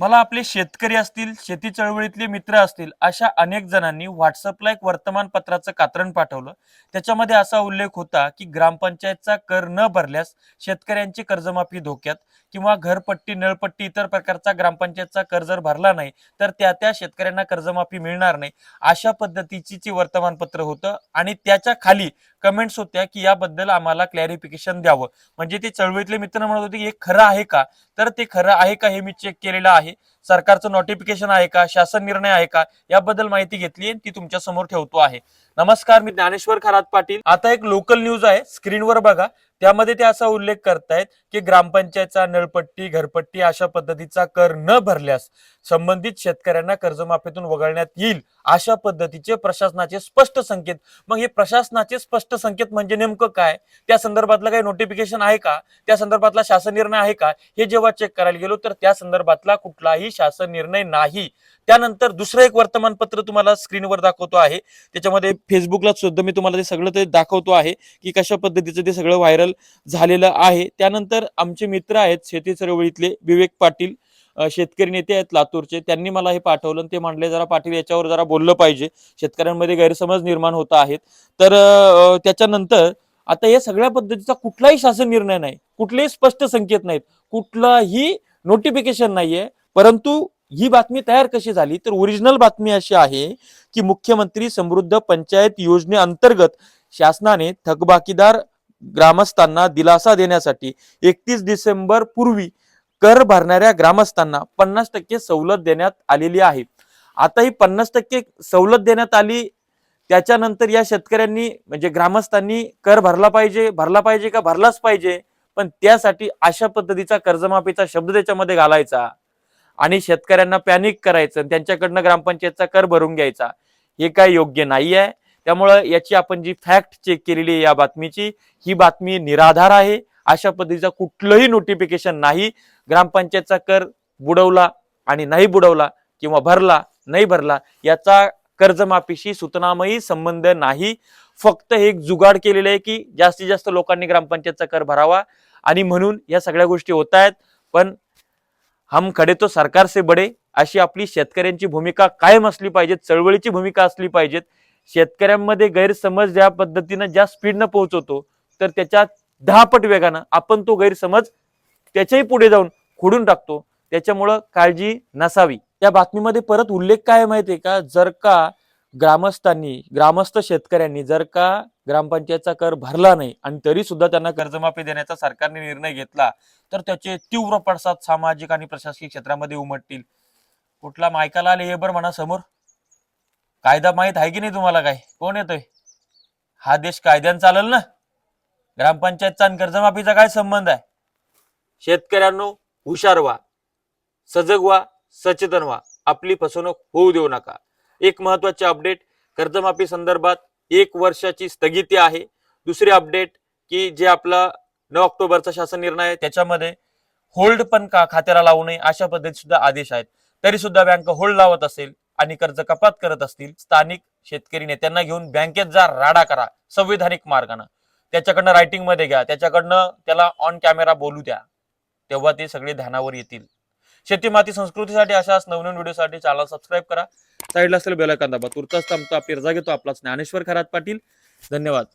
मला आपले शेतकरी असतील शेती चळवळीतले मित्र असतील अशा अनेक जणांनी व्हॉट्सअपला एक वर्तमानपत्राचं कात्रण पाठवलं. त्याच्यामध्ये असा उल्लेख होता की ग्रामपंचायतचा कर न भरल्यास शेतकऱ्यांची कर्जमाफी धोक्यात किंवा घरपट्टी नळपट्टी इतर प्रकारचा ग्रामपंचायतचा कर जर भरला नाही तर त्या त्या शेतकऱ्यांना कर्जमाफी मिळणार नाही अशा पद्धतीची वर्तमानपत्र होतं आणि त्याच्याखाली कमेंट्स होत्या की याबद्दल आम्हाला क्लॅरिफिकेशन द्यावं. म्हणजे ते चळवळीतले मित्र म्हणत होते की हे खरं आहे का? तर ते खरं आहे का हे मी चेक केलेलं आहे. सरकारचं नोटिफिकेशन आहे का? शासन निर्णय आहे का? याबद्दल माहिती घेतली ती तुमच्यासमोर ठेवतो आहे. नमस्कार मी ज्ञानेश्वर खरात पाटील. आता एक लोकल न्यूज आहे स्क्रीनवर बघा. त्यामध्ये ते असा उल्लेख करतायत की ग्रामपंचायतचा नळपट्टी घरपट्टी अशा पद्धतीचा कर न भरल्यास संबंधित शेतकऱ्यांना कर्जमाफीतून वगळण्यात येईल अशा पद्धतीचे प्रशासनाचे स्पष्ट संकेत. मग हे प्रशासनाचे स्पष्ट संकेत म्हणजे नेमकं काय? त्या संदर्भातलं काही नोटिफिकेशन आहे का? त्या संदर्भातला शासन निर्णय आहे का? हे जेव्हा चेक करायला गेलो तर त्या संदर्भातला कुठलाही शासन निर्णय नाही. त्यानंतर दुसरं एक वर्तमानपत्र तुम्हाला स्क्रीनवर दाखवतो आहे. त्याच्यामध्ये फेसबुकला सुद्धा मी तुम्हाला ते सगळं ते दाखवतो आहे की कशा पद्धतीचं ते सगळं व्हायरल झालेलं आहे. त्यानंतर आमचे मित्र आहेत शेती चळवळीतले विवेक पाटील शेतकरी नेते आहेत लातूरचे. त्यांनी मला हे पाठवलं आणि ते म्हणले जरा पाटील याच्यावर जरा बोललं पाहिजे. शेतकऱ्यांमध्ये गैरसमज निर्माण होत आहेत. तर त्याच्यानंतर आता या सगळ्या पद्धतीचा कुठलाही शासन निर्णय नाही. कुठलेही स्पष्ट संकेत नाहीत. कुठलाही नोटिफिकेशन नाहीये. परंतु ही बातमी तयार कशी झाली? तर ओरिजिनल बातमी अशी आहे की मुख्यमंत्री समृद्ध पंचायत योजनेअंतर्गत शासनाने थकबाकीदार ग्रामस्थांना दिलासा देण्यासाठी एकतीस डिसेंबर पूर्वी कर भरणाऱ्या ग्रामस्थांना पन्नास टक्के सवलत देण्यात आलेली आहे. आता ही पन्नास टक्के सवलत देण्यात आली त्याच्यानंतर या शेतकऱ्यांनी म्हणजे ग्रामस्थांनी कर भरला पाहिजे भरला पाहिजे का भरलाच पाहिजे? पण त्यासाठी अशा पद्धतीचा कर्जमाफीचा शब्द त्याच्यामध्ये घालायचा. आणि शेतकऱ्यांना पॅनिक करायचं आणि त्यांच्याकडनं ग्रामपंचायतचा कर भरून घ्यायचा हे काय योग्य नाही आहे त्यामुळं याची आपण जी फॅक्ट चेक केलेली आहे या बातमीची ही बातमी निराधार आहे. अशा पद्धतीचा कुठलंही नोटिफिकेशन नाही. ग्रामपंचायतचा कर बुडवला आणि नाही बुडवला किंवा भरला नाही भरला याचा कर्जमाफीशी सुतनामयी संबंध नाही. फक्त हे एक जुगाड केलेलं आहे की जास्तीत जास्त लोकांनी ग्रामपंचायतचा कर भरावा. आणि म्हणून या सगळ्या गोष्टी होत आहेत. पण हम खडे तो सरकार से बडे अशी आपली शेतकऱ्यांची भूमिका कायम असली पाहिजे चळवळीची भूमिका असली पाहिजेत. शेतकऱ्यांमध्ये गैरसमज ज्या पद्धतीनं ज्या स्पीडनं पोहोचवतो तर त्याच्या दहा पट वेगानं आपण तो गैरसमज त्याच्याही पुढे जाऊन खोडून टाकतो. त्याच्यामुळं काळजी नसावी. त्या बातमीमध्ये परत उल्लेख काय आहे माहितीये का? जर का ग्रामस्थांनी ग्रामस्थ शेतकऱ्यांनी जर का ग्रामपंचायतचा कर भरला नाही आणि तरी सुद्धा त्यांना कर्जमाफी देण्याचा सरकारने निर्णय घेतला तर त्याचे तीव्र पडसाद सामाजिक आणि प्रशासकीय क्षेत्रामध्ये उमटतील. कुठला मायकाला आले हे बरं म्हणा समोर. कायदा माहीत आहे की नाही तुम्हाला काय? कोण येतोय? हा देश कायद्यानं चालेल ना. ग्रामपंचायतचा आणि कर्जमाफीचा काय संबंध आहे? शेतकऱ्यांनो हुशार व्हा सजग व्हा सचेतन व्हा. आपली फसवणूक होऊ देऊ नका. एक महत्त्वाचे अपडेट कर्जमाफी संदर्भात एक वर्षाची स्थगिती आहे. दुसरी अपडेट की जे आपला नऊ ऑक्टोबरचा शासन निर्णय आहे त्याच्यामध्ये होल्ड पण का खात्याला लावू नये अशा पद्धतीत सुद्धा आदेश आहेत. तरी सुद्धा बँक होल्ड लावत असेल आणि कर्ज कपात करत असतील स्थानिक शेतकरी नेत्यांना घेऊन बँकेत जा राडा करा संविधानिक मार्गानं. त्याच्याकडनं रायटिंगमध्ये घ्या त्याच्याकडनं त्याला ऑन कॅमेरा बोलू द्या. तेव्हा ते सगळे ध्यानावर येतील. शेती माती संस्कृतीसाठी अशाच नवनवीन व्हिडिओसाठी चॅनल सबस्क्राईब करा. साईडला असेल बेल दाबा. तुर्तास थांबतो. पिरजा घेतो. आपला ज्ञानेश्वर खरात पाटील. धन्यवाद.